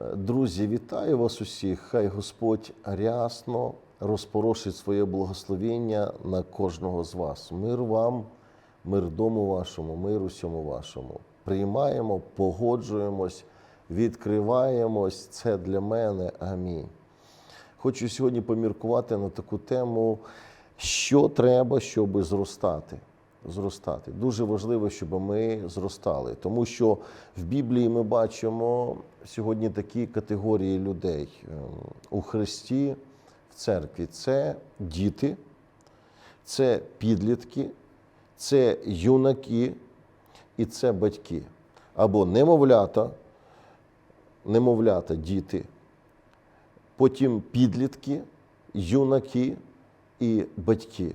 Друзі, вітаю вас усіх. Хай Господь рясно розпорошить своє благословення на кожного з вас. Мир вам, мир дому вашому, мир усьому вашому. Приймаємо, погоджуємось, відкриваємось. Це для мене. Амінь. Хочу сьогодні поміркувати на таку тему, що треба, щоб зростати. Зростати. Дуже важливо, щоб ми зростали, тому що в Біблії ми бачимо сьогодні такі категорії людей Ем, у Христі, в церкві. Це діти, це підлітки, це юнаки і це батьки. Або немовлята, немовлята, діти, потім підлітки, юнаки і батьки.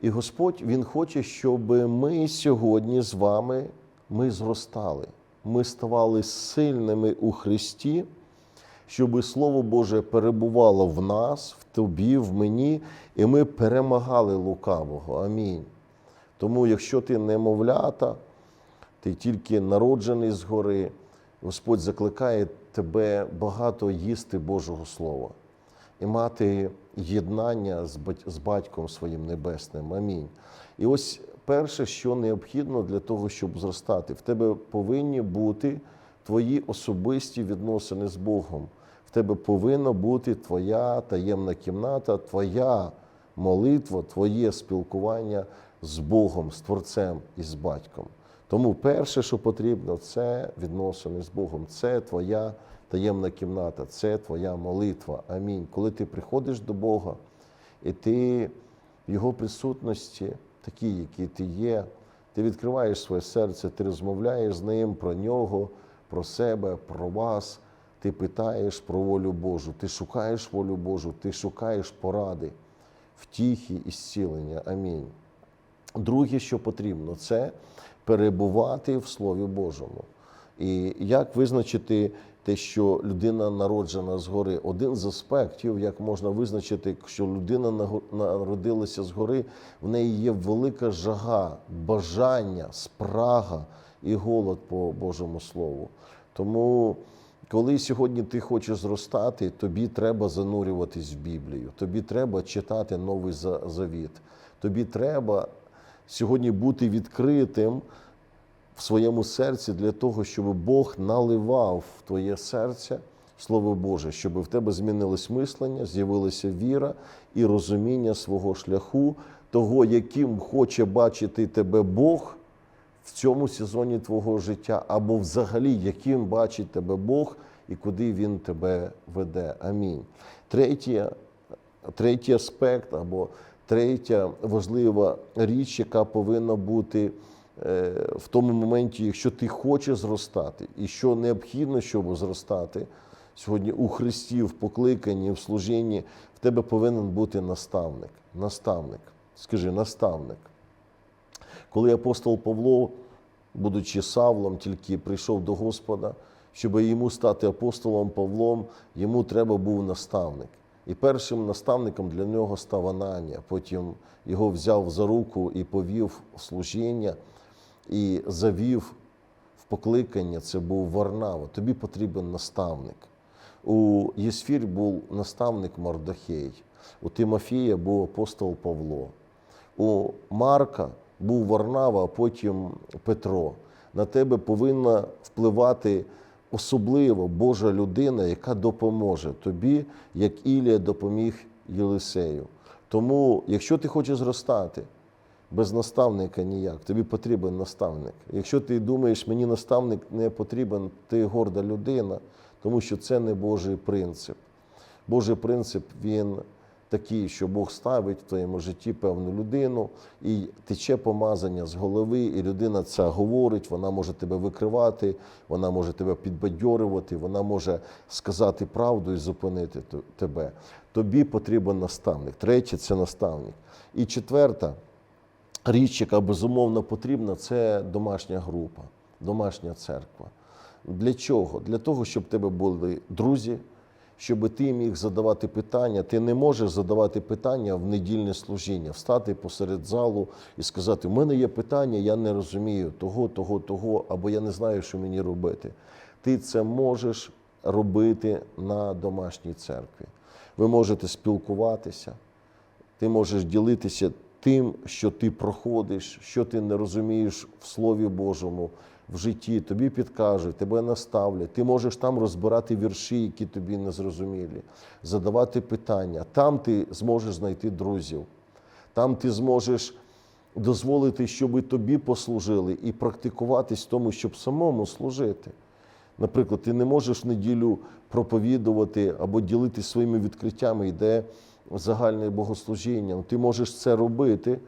І Господь Він хоче, щоб ми сьогодні з вами ми зростали, ми ставали сильними у Христі, щоб Слово Боже перебувало в нас, в тобі, в мені, і ми перемагали лукавого. Амінь. Тому, якщо ти немовлята, ти тільки народжений згори, Господь закликає тебе багато їсти Божого Слова і мати єднання з бать- з батьком своїм небесним. Амінь. І ось перше, що необхідно для того, щоб зростати, в тебе повинні бути твої особисті відносини з Богом. В тебе повинна бути твоя таємна кімната, твоя молитва, твоє спілкування з Богом, з Творцем і з батьком. Тому перше, що потрібно, це відносини з Богом. Це твоя таємна кімната, це твоя молитва. Амінь. Коли ти приходиш до Бога, і ти в Його присутності, такий, який ти є, ти відкриваєш своє серце, ти розмовляєш з ним про нього, про себе, про вас. Ти питаєш про волю Божу, ти шукаєш волю Божу, ти шукаєш поради, втіхи і зцілення. Амінь. Друге, що потрібно, це перебувати в Слові Божому. І як визначити те, що людина народжена згори? Один з аспектів, як можна визначити, що людина народилася згори, в неї є велика жага, бажання, спрага і голод по Божому Слову. Тому, коли сьогодні ти хочеш зростати, тобі треба занурюватись в Біблію, тобі треба читати Новий Завіт, тобі треба сьогодні бути відкритим в своєму серці для того, щоб Бог наливав в твоє серце Слово Боже, щоб в тебе змінилось мислення, з'явилася віра і розуміння свого шляху, того, яким хоче бачити тебе Бог в цьому сезоні твого життя, або взагалі, яким бачить тебе Бог і куди Він тебе веде. Амінь. Третє, третій аспект або третя важлива річ, яка повинна бути в тому моменті, якщо ти хочеш зростати, і що необхідно, щоб зростати сьогодні у Христі, в покликанні, в служінні, в тебе повинен бути наставник. Наставник. Скажи, наставник. Коли апостол Павло, будучи Савлом, тільки прийшов до Господа, щоб йому стати апостолом Павлом, йому треба був наставник. І першим наставником для нього став Ананія. Потім його взяв за руку і повів в служіння, і завів в покликання. Це був Варнава. Тобі потрібен наставник. У Єсфір був наставник Мардахей, у Тимофія був апостол Павло. У Марка був Варнава, а потім Петро. На тебе повинна впливати особливо Божа людина, яка допоможе тобі, як Ілія допоміг Єлисею. Тому, якщо ти хочеш зростати, без наставника ніяк, тобі потрібен наставник. Якщо ти думаєш, мені наставник не потрібен, ти горда людина, тому що це не Божий принцип. Божий принцип він такий, що Бог ставить в твоєму житті певну людину, і тече помазання з голови, і людина ця говорить, вона може тебе викривати, вона може тебе підбадьорювати, вона може сказати правду і зупинити тебе. Тобі потрібен наставник. Третє це наставник. І четверта річ, яка безумовно потрібна, це домашня група, домашня церква. Для чого? Для того, щоб в тебе були друзі, щоб ти міг задавати питання. Ти не можеш задавати питання в недільне служіння, встати посеред залу і сказати: у мене є питання, я не розумію того, того, того, або я не знаю, що мені робити. Ти це можеш робити на домашній церкві. Ви можете спілкуватися, ти можеш ділитися тим, що ти проходиш, що ти не розумієш в Слові Божому, в житті. Тобі підкажуть, тебе наставлять. Ти можеш там розбирати вірші, які тобі не зрозумілі, задавати питання. Там ти зможеш знайти друзів. Там ти зможеш дозволити, щоб тобі послужили, і практикуватись в тому, щоб самому служити. Наприклад, ти не можеш неділю проповідувати або ділитися своїми відкриттями, йде загальне богослужіння. Ти можеш це робити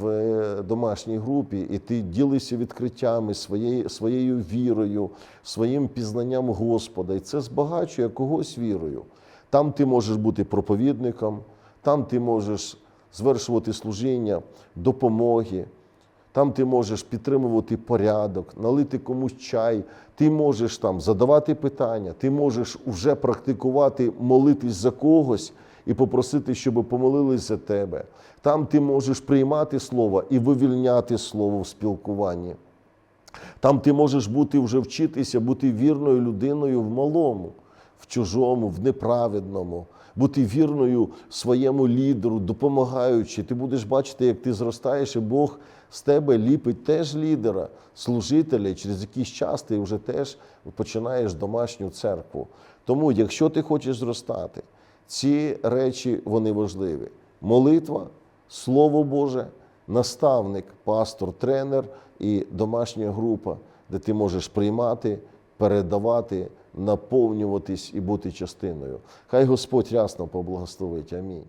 в домашній групі, і ти ділишся відкриттями своєю, своєю вірою, своїм пізнанням Господа. І це збагачує когось вірою. Там ти можеш бути проповідником, там ти можеш звершувати служіння, допомоги. Там ти можеш підтримувати порядок, налити комусь чай, ти можеш там задавати питання, ти можеш вже практикувати молитись за когось і попросити, щоб помолились за тебе. Там ти можеш приймати слово і вивільняти слово в спілкуванні. Там ти можеш бути вже вчитися, бути вірною людиною в малому, в чужому, в неправедному, бути вірною своєму лідеру, допомагаючи. Ти будеш бачити, як ти зростаєш, і Бог з тебе ліпить теж лідера, служителя, і через якийсь час ти вже теж починаєш домашню церкву. Тому, якщо ти хочеш зростати, ці речі вони важливі. Молитва, Слово Боже, наставник, пастор, тренер і домашня група, де ти можеш приймати, передавати, наповнюватись і бути частиною. Хай Господь рясно поблагословить. Амінь.